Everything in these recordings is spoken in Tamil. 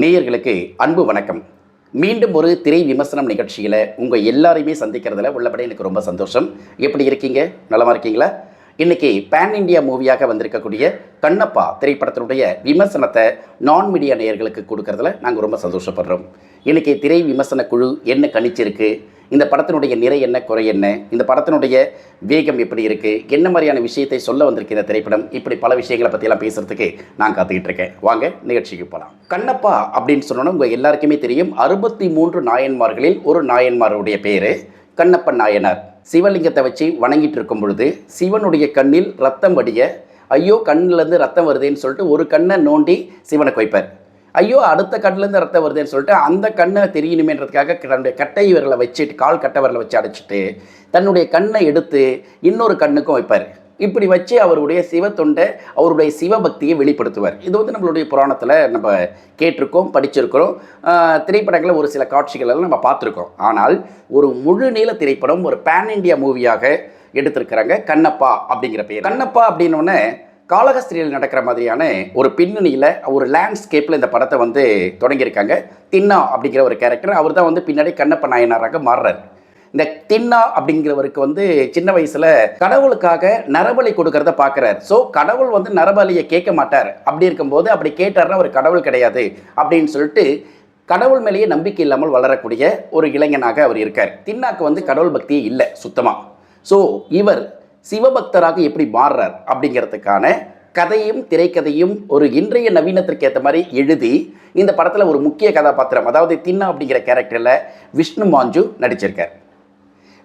நேயர்களுக்கு அன்பு வணக்கம். மீண்டும் ஒரு திரை விமர்சனம் நிகழ்ச்சியில் உங்கள் எல்லாரையுமே சந்திக்கிறதுல உள்ளபடி எனக்கு ரொம்ப சந்தோஷம். எப்படி இருக்கீங்க? நலமாக இருக்கீங்களா? இன்னைக்கு பேன் இந்தியா மூவியாக வந்திருக்கக்கூடிய கண்ணப்பா திரைப்படத்தினுடைய விமர்சனத்தை நான் மீடியா நேயர்களுக்கு கொடுக்கறதுல நாங்கள் ரொம்ப சந்தோஷப்படுறோம். இன்றைக்கி திரை விமர்சன குழு என்ன கணிச்சிருக்கு? இந்த படத்தினுடைய நிறை என்ன குறை என்ன இந்த படத்தினுடைய வேகம் எப்படி இருக்குது என்ன மாதிரியான விஷயத்தை சொல்ல வந்திருக்கு இந்த திரைப்படம் இப்படி பல விஷயங்களை பற்றியெல்லாம் பேசுகிறதுக்கு நான் காத்துக்கிட்டு இருக்கேன். வாங்க நிகழ்ச்சிக்கு போகலாம் கண்ணப்பா அப்படின்னு சொன்னோன்னா உங்கள் எல்லாருக்குமே தெரியும் அறுபத்தி மூன்று நாயன்மார்களில் ஒரு நாயன்மாருடைய பேர் கண்ணப்ப நாயனார். சிவலிங்கத்தை வச்சு வணங்கிட்டு இருக்கும் பொழுது சிவனுடைய கண்ணில் ரத்தம் வடிய ஐயோ கண்ணிலேருந்து ரத்தம் வருதேன்னு சொல்லிட்டு ஒரு கண்ணை நோண்டி சிவனை வைப்பார் ஐயோ அடுத்த கண்ணிலேருந்து ரத்தம் வருதுன்னு சொல்லிட்டு அந்த கண்ணை தெரியணுமேன்றதுக்காக தன்னுடைய கட்டை விரலை வச்சுட்டு கால் கட்டை விரலை வச்சு அடைச்சிட்டு தன்னுடைய கண்ணை எடுத்து இன்னொரு கண்ணுக்கும் வைப்பார். இப்படி வச்சு அவருடைய சிவத்தொண்டை அவருடைய சிவபக்தியை வெளிப்படுத்துவார். இது வந்து நம்மளுடைய புராணத்தில் நம்ம கேட்டிருக்கோம் படிச்சிருக்கிறோம். திரைப்படங்களில் ஒரு சில காட்சிகளெல்லாம் நம்ம பார்த்துருக்கோம். ஆனால் ஒரு முழு நீள திரைப்படம் ஒரு பேன் இண்டியா மூவியாக எடுத்திருக்கிறாங்க கண்ணப்பா அப்படிங்கிற பேர் கண்ணப்பா அப்படின்னோடனே காலகஸ்திரியில் நடக்கிற மாதிரியான ஒரு பின்னணியில் ஒரு லேண்ட்ஸ்கேப்பில் இந்த படத்தை வந்து தொடங்கியிருக்காங்க. தின்னா அப்படிங்கிற ஒரு கேரக்டர் அவர் தான் வந்து பின்னாடி கண்ணப்ப நாயனாராக மாறுறாரு. இந்த தின்னா அப்படிங்கிறவருக்கு வந்து சின்ன வயசுல கடவுளுக்காக நரபலி கொடுக்கறத பார்க்குறாரு ஸோ கடவுள் வந்து நரபலியை கேட்க மாட்டார். அப்படி இருக்கும்போது அப்படி கேட்டார்னா அவர் கடவுள் கிடையாது அப்படின்னு சொல்லிட்டு கடவுள் மேலேயே நம்பிக்கை இல்லாமல் வளரக்கூடிய ஒரு இளைஞனாக அவர் இருக்கார். தின்னாக்கு வந்து கடவுள் பக்தியே இல்லை சுத்தமாக ஸோ இவர் சிவபக்தராக எப்படி மாறுறார் அப்படிங்கிறதுக்கான கதையும் திரைக்கதையும் ஒரு இன்றைய நவீனத்திற்கு ஏற்ற மாதிரி எழுதி இந்த படத்தில் ஒரு முக்கிய கதாபாத்திரம் அதாவது தின்னா அப்படிங்கிற கேரக்டரில் விஷ்ணு மாஞ்சு நடிச்சிருக்கார்.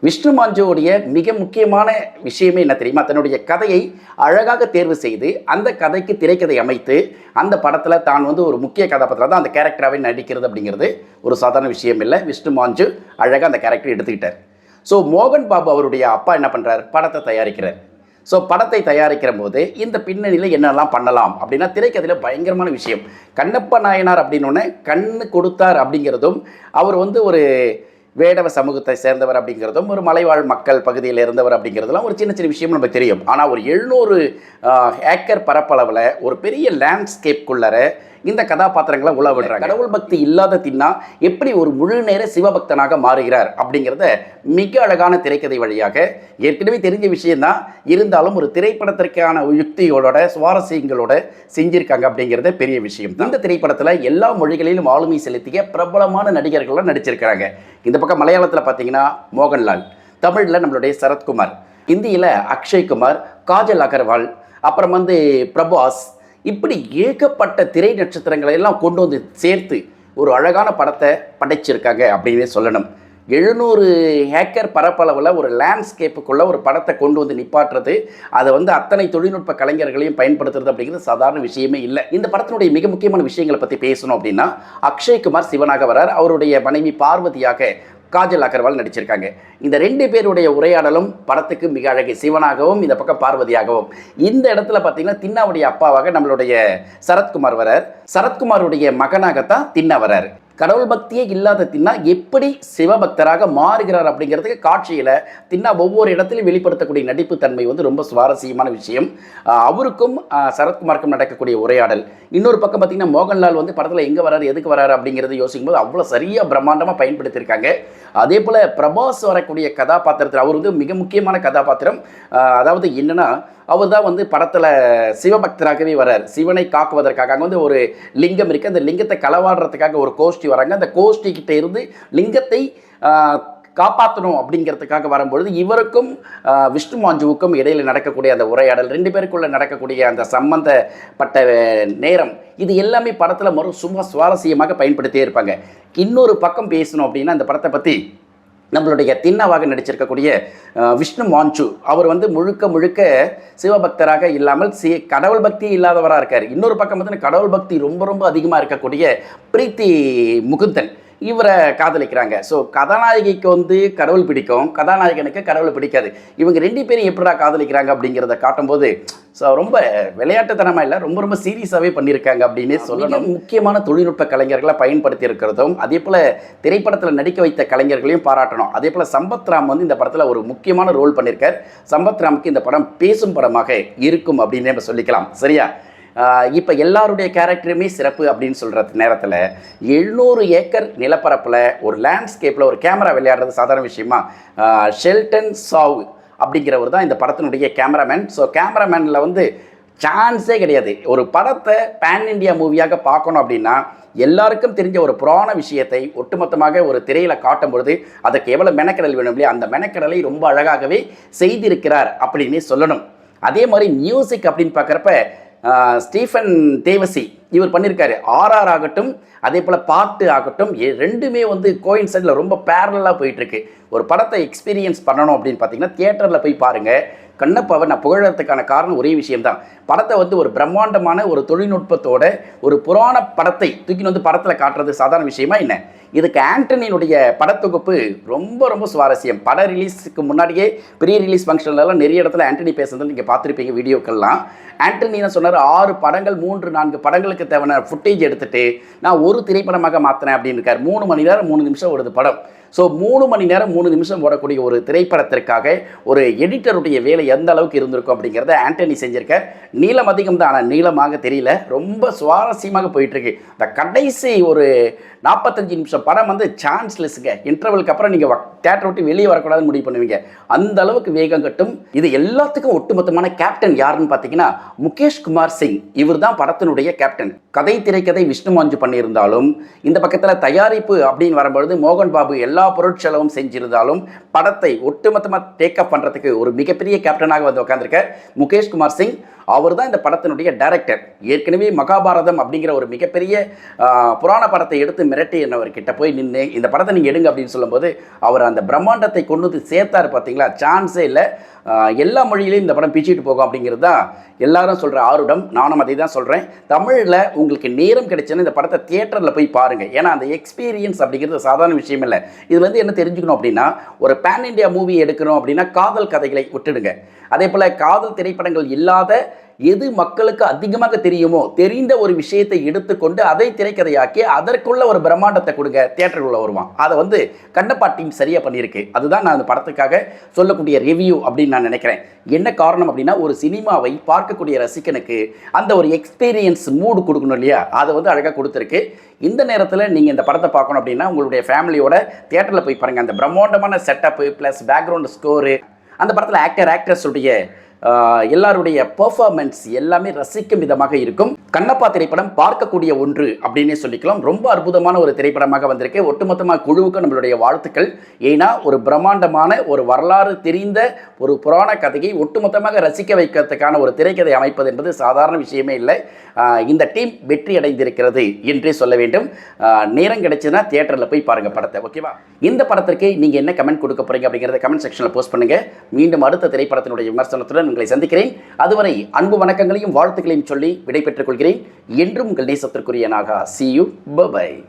விஷ்ணு மாஞ்சுவோடைய மிக முக்கியமான விஷயமே என்ன தெரியுமா? தன்னுடைய கதையை அழகாக தேர்வு செய்து அந்த கதைக்கு திரைக்கதை அமைத்து அந்த படத்தில் தான் வந்து ஒரு முக்கிய கதாபாத்திரம் தான் அந்த கேரக்டராகவே நடிக்கிறது அப்படிங்கிறது ஒரு சாதாரண விஷயம் இல்லை. விஷ்ணு மாஞ்சு அழகாக அந்த கேரக்டர் எடுத்துக்கிட்டார். ஸோ மோகன் பாபு அவருடைய அப்பா என்ன பண்ணுறார் படத்தை தயாரிக்கிறார். ஸோ படத்தை தயாரிக்கிற போது இந்த பின்னணியில் என்னெல்லாம் பண்ணலாம் அப்படின்னா திரைக்கதையில் பயங்கரமான விஷயம். கண்ணப்ப நாயனார் அப்படின்னோடனே கண்ணு கொடுத்தார் அப்படிங்கிறதும் அவர் வந்து ஒரு வேடவ சமூகத்தை சேர்ந்தவர் அப்படிங்கிறதும் ஒரு மலைவாழ் மக்கள் பகுதியில் இருந்தவர் அப்படிங்கிறதுலாம் ஒரு சின்ன சின்ன விஷயம் நமக்கு தெரியும். ஆனால் ஒரு எழுநூறு ஏக்கர் பரப்பளவில் ஒரு பெரிய லேண்ட்ஸ்கேப்குள்ளர இந்த கதாபாத்திரங்களை உள்ள விடுறாங்க. கடவுள் பக்தி இல்லாத தின்னா எப்படி ஒரு முழு நேர சிவபக்தனாக மாறுகிறார் அப்படிங்கிறத மிக அழகான திரைக்கதை வழியாக ஏற்கனவே தெரிஞ்ச விஷயம்தான். இருந்தாலும் ஒரு திரைப்படத்திற்கான யுக்திகளோட சுவாரஸ்யங்களோட செஞ்சிருக்காங்க அப்படிங்கிறத பெரிய விஷயம் இந்த திரைப்படத்தில் எல்லா மொழிகளிலும் ஆளுமை செலுத்திய பிரபலமான நடிகர்கள்லாம் நடிச்சிருக்கிறாங்க. இந்த பக்கம் மலையாளத்தில் பார்த்தீங்கன்னா மோகன்லால் தமிழில் நம்மளுடைய சரத்குமார் ஹிந்தியில் அக்ஷய்குமார் காஜல் அகர்வால் அப்புறம் வந்து பிரபாஸ் இப்படி ஏகப்பட்ட திரை நட்சத்திரங்களை எல்லாம் கொண்டு வந்து சேர்த்து ஒரு அழகான படத்தை படைச்சிருக்காங்க அப்படின்னே சொல்லணும். எழுநூறு ஹேக்கர் பரப்பளவில் ஒரு லேண்ட்ஸ்கேப்புக்குள்ளே ஒரு படத்தை கொண்டு வந்து நிப்பாட்டுறது அதை வந்து அத்தனை தொழில்நுட்ப கலைஞர்களையும் பயன்படுத்துறது அப்படிங்கிறது சாதாரண விஷயமே இல்லை. இந்த படத்தினுடைய மிக முக்கியமான விஷயங்களை பற்றி பேசணும் அப்படின்னா அக்ஷய்குமார் சிவனாக வரார் அவருடைய மனைவி பார்வதியாக காஜல் அகர்வால் நடிச்சிருக்காங்க. இந்த ரெண்டு பேருடைய உரையாடலும் படத்துக்கு மிக அழகு சிவனாகவும் இந்த பக்கம் பார்வதியாகவும். இந்த இடத்துல பார்த்தீங்கன்னா தின்னாவுடைய அப்பாவாக நம்மளுடைய சரத்குமார் வரார். சரத்குமாருடைய மகனாகத்தான் தின்னா வரார். கடவுள் பக்தியே இல்லாத தின்னா எப்படி சிவபக்தராக மாறுகிறார் அப்படிங்கிறதுக்கு காட்சியில் தின்னா ஒவ்வொரு இடத்திலும் வெளிப்படுத்தக்கூடிய நடிப்பு தன்மை வந்து ரொம்ப சுவாரஸ்யமான விஷயம். அவருக்கும் சரத்குமாருக்கும் நடக்கக்கூடிய உரையாடல். இன்னொரு பக்கம் பார்த்தீங்கன்னா மோகன்லால் வந்து படத்தில் எங்கே வராரு எதுக்கு வராரு அப்படிங்கிறது யோசிக்கும் போது அவ்வளோ சரியாக பிரம்மாண்டமாக பயன்படுத்தியிருக்காங்க. அதே போல் பிரபாஸ் வரக்கூடிய கதாபாத்திரத்தில் அவர் வந்து மிக முக்கியமான கதாபாத்திரம். அதாவது என்னென்னா அவர் தான் வந்து படத்தில் சிவபக்தராகவே வரார். சிவனை காக்குவதற்காக. அங்கே வந்து ஒரு லிங்கம் இருக்குது அந்த லிங்கத்தை களவாடுறதுக்காக ஒரு கோஷ்டி வராங்க. அந்த கோஷ்டி கிட்ட இருந்து லிங்கத்தை ஆஹ், காப்பாற்றணும் அப்படிங்கிறதுக்காக வரும்பொழுது இவருக்கும் ஆஹ், விஷ்ணு மாஞ்சுவுக்கும் இடையில் நடக்கக்கூடிய அந்த உரையாடல் ரெண்டு பேருக்குள்ள நடக்கக்கூடிய அந்த சம்பந்தப்பட்ட நேரம் இது எல்லாமே படத்தில் மறு சும்மா சுவாரஸ்யமாக பயன்படுத்தியே இருப்பாங்க. இன்னொரு பக்கம் பேசணும் அப்படின்னா அந்த படத்தை பற்றி நம்மளுடைய தின்னாவாக நடிச்சிருக்கக்கூடிய விஷ்ணு மான்சு அவர் வந்து முழுக்க முழுக்க சிவபக்தராக இல்லாமல் சி கடவுள் பக்தி இல்லாதவராக இருக்கார். இன்னொரு பக்கம் வந்து கடவுள் பக்தி ரொம்ப ரொம்ப அதிகமாக இருக்கக்கூடிய பிரீத்தி முகுந்தன். இவரை காதலிக்கிறாங்க. ஸோ கதாநாயகிக்கு வந்து கடவுள் பிடிக்கும். கதாநாயகனுக்கு கடவுள் பிடிக்காது. இவங்க ரெண்டு பேரும் எப்படா காதலிக்கிறாங்க அப்படிங்கிறத காட்டும்போது ஸோ ரொம்ப விளையாட்டுத்தனமாக இல்லை ரொம்ப ரொம்ப சீரியஸாகவே பண்ணியிருக்காங்க அப்படின்னு சொல்லணும். முக்கியமான தொழில்நுட்ப கலைஞர்களை பயன்படுத்தி இருக்கிறதும் அதே போல் திரைப்படத்தில் நடிக்க வைத்த கலைஞர்களையும் பாராட்டணும். அதே போல் சம்பத் ராம் வந்து இந்த படத்தில் ஒரு முக்கியமான ரோல் பண்ணியிருக்கார் சம்பத் ராமுக்கு இந்த படம் பேசும் படமாக இருக்கும் அப்படின்னு நம்ம சொல்லிக்கலாம். சரியா? இப்போ எல்லாருடைய கேரக்டருமே சிறப்பு அப்படின்னு சொல்கிற நேரத்தில் எழுநூறு ஏக்கர் நிலப்பரப்பில் ஒரு லேண்ட்ஸ்கேப்பில் ஒரு கேமரா விளையாடுறது சாதாரண விஷயமா? ஷெல்டன் சாவ் அப்படிங்கிறவர் தான் இந்த படத்தினுடைய கேமராமேன். ஸோ கேமராமேனில் வந்து சான்ஸே கிடையாது. ஒரு படத்தை பேன் இண்டியா மூவியாக பார்க்கணும் அப்படின்னா எல்லாருக்கும் தெரிஞ்ச ஒரு புராண விஷயத்தை ஒட்டுமொத்தமாக ஒரு திரையில காட்டும் பொழுது அதுக்கு எவ்வளோ மெனக்கடல் வேணும் இல்லையா? அந்த மெனக்கடலை ரொம்ப அழகாகவே செய்திருக்கிறார் அப்படின்னு சொல்லணும். அதே மாதிரி மியூசிக் அப்படின்னு பார்க்குறப்ப ஸ்டீஃபன் தேவசி இவர் பண்ணியிருக்காரு ஆர்ஆர் ஆகட்டும் அதே போல் பாட்டு ஆகட்டும் ரெண்டுமே வந்து கோயின் சைடில் ரொம்ப பேரலாக போயிட்டுருக்கு. ஒரு படத்தை எக்ஸ்பீரியன்ஸ் பண்ணணும் அப்படின்னு பார்த்தீங்கன்னா தியேட்டரில் போய் பாருங்கள் கண்ணப்பாவை நான் புகழறதுக்கான காரணம் ஒரே விஷயம்தான். படத்தை வந்து ஒரு பிரம்மாண்டமான ஒரு தொழில்நுட்பத்தோட ஒரு புராண படத்தை தூக்கின்னு வந்து படத்தில் காட்டுறது சாதாரண விஷயமா என்ன? இதுக்கு ஆண்டனியினுடைய படத்தொகுப்பு ரொம்ப ரொம்ப சுவாரஸ்யம். பட ரிலீஸுக்கு முன்னாடியே ப்ரீ ரிலீஸ் ஃபங்க்ஷன்லலாம் நிறைய இடத்துல ஆண்டனி பேசுறது நீங்கள் பார்த்துருப்பீங்க வீடியோக்கள்லாம். ஆண்டனி சொன்னார்? ஆறு படங்கள் மூன்று நான்கு படங்களுக்கு தேவையான ஃபுட்டேஜ் எடுத்துட்டு நான் ஒரு திரைப்படமாக மாற்றினேன் அப்படின்னு இருக்கார். மூணு மணி நேரம் மூணு நிமிஷம் ஒரு படம். ஸோ மூணு மணி நேரம் மூணு நிமிஷம் ஓடக்கூடிய ஒரு திரைப்படத்திற்காக ஒரு எடிட்டருடைய வேலை எந்த அளவுக்கு இருந்திருக்கும் அப்படிங்கிறத ஆண்டனி செஞ்சிருக்கார். நீளம் அதிகம் தான் ஆனால் நீளமாக தெரியல. ரொம்ப சுவாரஸ்யமாக போயிட்டுருக்கு. இந்த கடைசி ஒரு நாற்பத்தஞ்சு நிமிஷம் படம் வந்து சான்ஸ்லெஸ்ஸுங்க இன்டர்வலுக்கு அப்புறம் நீங்கள் தேட்டர் விட்டு வெளியே வரக்கூடாதுன்னு முடிவு பண்ணுவீங்க. அந்த அளவுக்கு வேகம் கட்டும். இது எல்லாத்துக்கும் ஒட்டுமொத்தமான கேப்டன் யாருன்னு பார்த்தீங்கன்னா முகேஷ் குமார் சிங். இவர் தான் படத்தினுடைய கேப்டன் கதை திரைக்கதை விஷ்ணு மாஞ்சு பண்ணியிருந்தாலும் இந்த பக்கத்தில் தயாரிப்பு அப்படின்னு வரும்பொழுது மோகன் பாபு எல்லா பொருட்செலவும் செஞ்சிருந்தாலும் படத்தை ஒட்டுமொத்தமாக டேக்கப் பண்ணுறதுக்கு ஒரு மிகப்பெரிய கேப்டனாக வந்து உட்காந்துருக்க முகேஷ் குமார் சிங். அவர் தான் இந்த படத்தினுடைய டைரக்டர் ஏற்கனவே மகாபாரதம் அப்படிங்கிற ஒரு மிகப்பெரிய புராண படத்தை எடுத்து மிரட்டி என்னவர்கிட்ட போய் நின்று இந்த படத்தை நீங்கள் எடுங்க அப்படின்னு சொல்லும்போது அவர் அந்த பிரம்மாண்டத்தை கொண்டு வந்து சேர்த்தாரு பார்த்தீங்களா? சான்ஸே இல்லை. எல்லா மொழியிலையும் இந்த படம் பிச்சுட்டு போகும் அப்படிங்கிறது தான் எல்லாரும் சொல்கிற ஆருடம். நானும் அதை தான் சொல்கிறேன் தமிழில் உங்களுக்கு நேரம் கிடைச்சுன்னா இந்த படத்தை தியேட்டரில் போய் பாருங்கள் ஏன்னா அந்த எக்ஸ்பீரியன்ஸ் அப்படிங்கிறது சாதாரண விஷயம் இல்லை. இதுலேருந்து என்ன தெரிஞ்சுக்கணும் அப்படின்னா ஒரு பேன் இண்டியா மூவி எடுக்கணும் அப்படின்னா காதல் கதைகளை விட்டுடுங்க. அதே போல் காதல் திரைப்படங்கள் இல்லாத எது மக்களுக்கு அதிகமாக தெரியுமோ தெரிந்த ஒரு விஷயத்தை எடுத்துக்கொண்டு அதை திரைக்கதையாக்கி அதற்குள்ள ஒரு பிரம்மாண்டத்தை கொடுங்க தியேட்டருக்குள்ள வருவான். அதை வந்து கண்ணப்பா டீம் சரியாக பண்ணியிருக்கு. அதுதான் நான் அந்த படத்துக்காக சொல்லக்கூடிய ரிவ்யூ அப்படின்னு நான் நினைக்கிறேன். என்ன காரணம் அப்படின்னா ஒரு சினிமாவை பார்க்கக்கூடிய ரசிகனுக்கு அந்த ஒரு எக்ஸ்பீரியன்ஸ் மூடு கொடுக்கணும் இல்லையா? அதை வந்து அழகாக கொடுத்துருக்கு. இந்த நேரத்தில் நீங்கள் இந்த படத்தை பார்க்கணும் அப்படின்னா உங்களுடைய ஃபேமிலியோட தேட்டரில் போய் பாருங்கள் அந்த பிரம்மாண்டமான செட்டப்பு ப்ளஸ் பேக்ரவுண்ட் ஸ்கோரு அந்த படத்தில் ஆக்டர் ஆக்ட்ரஸுடைய எல்லாருடைய பெர்ஃபார்மன்ஸ் எல்லாமே ரசிக்கும் விதமாக இருக்கும். கண்ணப்பா திரைப்படம் பார்க்கக்கூடிய ஒன்று அப்படின்னே சொல்லிக்கலாம். ரொம்ப அற்புதமான ஒரு திரைப்படமாக வந்திருக்கு. ஒட்டுமொத்தமாக குழுவுக்கு நம்மளுடைய வாழ்த்துக்கள். ஏன்னா ஒரு பிரம்மாண்டமான ஒரு வரலாறு தெரிந்த ஒரு புராண கதையை ஒட்டுமொத்தமாக ரசிக்க வைக்கிறதுக்கான ஒரு திரைக்கதை அமைப்பது என்பது சாதாரண விஷயமே இல்லை. இந்த டீம் வெற்றி அடைந்திருக்கிறது என்றே சொல்ல வேண்டும். நேரம் கிடைச்சுன்னா தியேட்டரில் போய் பாருங்கள் படத்தை ஓகேவா இந்த படத்திற்கு நீங்கள் என்ன கமெண்ட் கொடுக்க போகிறீங்க அப்படிங்கிறத கமெண்ட் செக்ஷனில் போஸ்ட் பண்ணுங்கள் மீண்டும் அடுத்த திரைப்படத்தினுடைய விமர்சனத்துடன் உங்களை சந்திக்கிறேன். அதுவரை அன்பு வணக்கங்களையும் வாழ்த்துக்களையும் சொல்லி விடைபெற்றுக் கொள்கிறேன். என்றும் உங்கள் நேசத்திற்குரிய Naga. See you bye bye